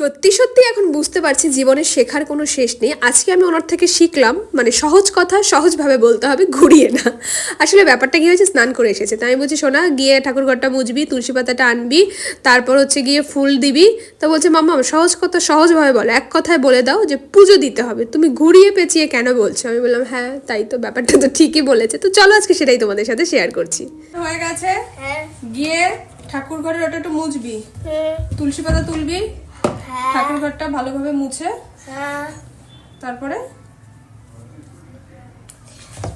সত্যি সত্যি এখন বুঝতে পারছি জীবনে শেখার কোনো শেষ নেই। আজকে আমি ওনার থেকে শিখলাম মানে সহজ কথা সহজভাবে বলতে হবে ঘুরিয়ে না। আসলে ব্যাপারটা কি হয়েছে স্নান করে এসেছে। তাই আমি বলছি শোনা গিয়ে ঠাকুর ঘরটা মুছবি তুলসী পাতাটা আনবি তারপর হচ্ছে গিয়ে ফুল দিবি। তো বলছে মাম্মা সহজ কথা সহজভাবে বলো। এক কথায় বলে দাও যে পুজো দিতে হবে। তুমি ঘুরিয়ে পেঁচিয়ে কেন বলছো? আমি বললাম হ্যাঁ তাই তো ব্যাপারটা তো ঠিকই বলেছে। তো চলো আজকে সেটাই তোমাদের সাথে শেয়ার করছি। হয়ে গেছে? হ্যাঁ। গিয়ে ঠাকুর ঘরের ওটা একটু মুছবি। হুম, তুলসী পাতা তুলবি হ্যাঁ ঠাকুর ঘরটা ভালোভাবে মুছে। হ্যাঁ। তারপরে?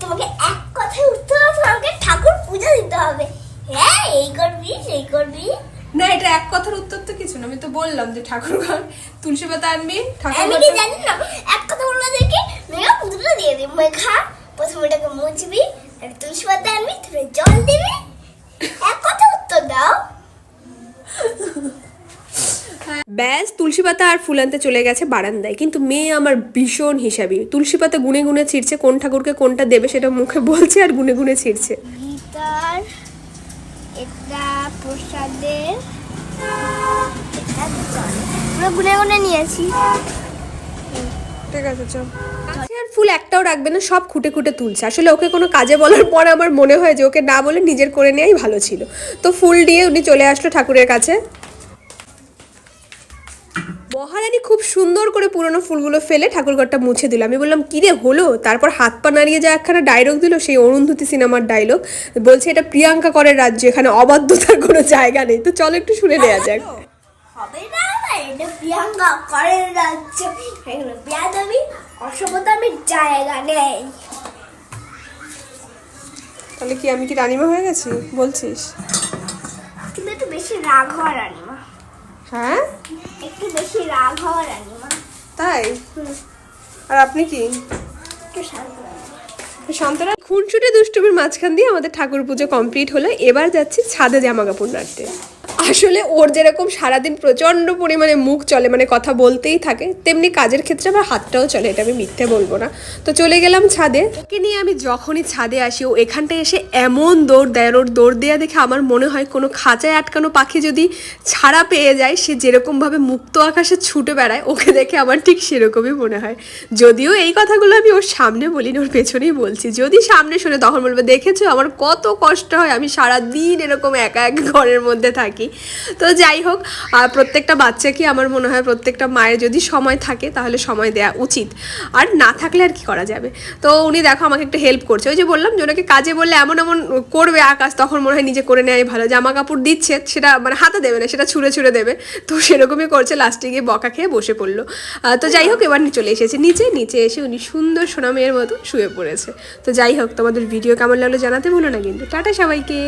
তোমাকে এক কথায় আমাকে ঠাকুর পূজা দিতে হবে। হ্যাঁ এই করবি সেই করবি। না এটা এক কথার উত্তর তো কিছু না। আমি তো বললাম যে ঠাকুর ঘর তুলসী পাতা আনবি ঠাকুর আমি কি জানি না এক কথা বলব দেখি মেঘা পুজোটা দিয়ে দিই মেঘা প্রথমে এটাকে মুছবি তুলসী পাতা আনবি তারপরে জল দিবি এক কথা উত্তর দাও ব্যাস তুলসী পাতা আর ফুল আনতে চলে গেছে বারান্দায়। কিন্তু মেয়ে আমার ভীষণ হিসাবি। তুলসী পাতা গুনে গুনে ছিঁড়ছে কোন ঠাকুরকে কোনটা দেবে সেটা মুখে বলছে আর গুনে গুনে ছিঁড়ছে। এটা প্রসাদের গুনে গুনে নিয়েছি। ঠিক আছে চল। আর ফুল একটাও রাখবে না সব খুঁটে খুঁটে তুলছে। আসলে ওকে কোনো কাজে বলার পর আমার মনে হয় যে ওকে না বলে নিজের করে নেওয়াই ভালো ছিল। তো ফুল দিয়ে উনি চলে আসলো ঠাকুরের কাছে। মহারানী খুব সুন্দর করে পুরনো ফুলগুলো ফেলে ঠাকুরঘরটা মুছে দিল। আমি বললাম কিরে হলো? তারপর হাত পা নাড়িয়ে যা একখানা ডায়লগ দিল সেই অরুন্ধতি সিনেমার ডায়লগ বলছে এটা প্রিয়াঙ্কা করের রাজ্য এখানে অবাধ্যতার কোনো জায়গা নেই। তো চলো একটু শুনে নেওয়া যাক। হবে না না এটা প্রিয়াঙ্কা করের রাজ্য। এখানে বিয়াদবি অসভ্যতামির জায়গা নেই। তাহলে কি আমি কি রানিমা হয়ে গেছি? বলছিস? কিন্তু একটু বেশি রাগ আনিমা হ্যাঁ? একটু বেশি রাগ হওয়ার আনিমা তাই? আর আপনি কি? একটু শান্ত। শান্তরা খুনছুটে দুষ্টুমির মাঝখান দিয়ে আমাদের ঠাকুর পুজো কমপ্লিট হলো। এবার যাচ্ছি ছাদে জামা কাপড় নাড়তে। আসলে ওর যেরকম সারাদিন প্রচণ্ড পরিমাণে মুখ চলে মানে কথা বলতেই থাকে, তেমনি কাজের ক্ষেত্রে আমার হাতটাও চলে, এটা আমি মিথ্যে বলব না। তো চলে গেলাম ছাদে। ওকে নিয়ে আমি যখনই ছাদে আসি, ও এখানটায় এসে এমন দৌড় দেয় ওর দৌড় দেওয়া দেখে আমার মনে হয় কোনো খাঁচায় আটকানো পাখি যদি ছাড়া পেয়ে যায়, সে যেরকমভাবে মুক্ত আকাশে ছুটে বেড়ায়, ওকে দেখে আমার ঠিক সেরকমই মনে হয়। যদিও এই কথাগুলো আমি ওর সামনে বলি না ওর পেছনেই বলছি। যদি সামনে শুনে, তখন বলবে, দেখেছ? আমার কত কষ্ট হয়, আমি সারা দিন এরকম একা, এক ঘরের মধ্যে থাকি। তো যাই হোক, আর প্রত্যেকটা বাচ্চাকে আমার মনে হয় প্রত্যেকটা মায়ের যদি সময় থাকে, তাহলে সময় দেওয়া উচিত। আর না থাকলে আর কি করা যাবে? তো উনি দেখো আমাকে একটু হেল্প করছে। ওই যে বললাম যে, ওনাকে কাজে বললে এমন এমন করবে আকাশ, তখন মনে হয় নিজে করে নেয় ভালো। জামা কাপড় দিচ্ছে, সেটা মানে হাতে দেবে না, সেটা ছুঁড়ে ছুঁড়ে দেবে। তো সেরকমই করছে, লাস্টে গিয়ে বকা খেয়ে বসে পড়ল। তো যাই হোক, এবার চলে এসেছে। নিচে নিচে এসে উনি সুন্দর সোনা মেয়ের মতো শুয়ে পড়েছে। তো যাই হোক, তোমাদের ভিডিও কেমন লাগল জানাতে ভুলো না কিন্তু। টাটা সবাইকে।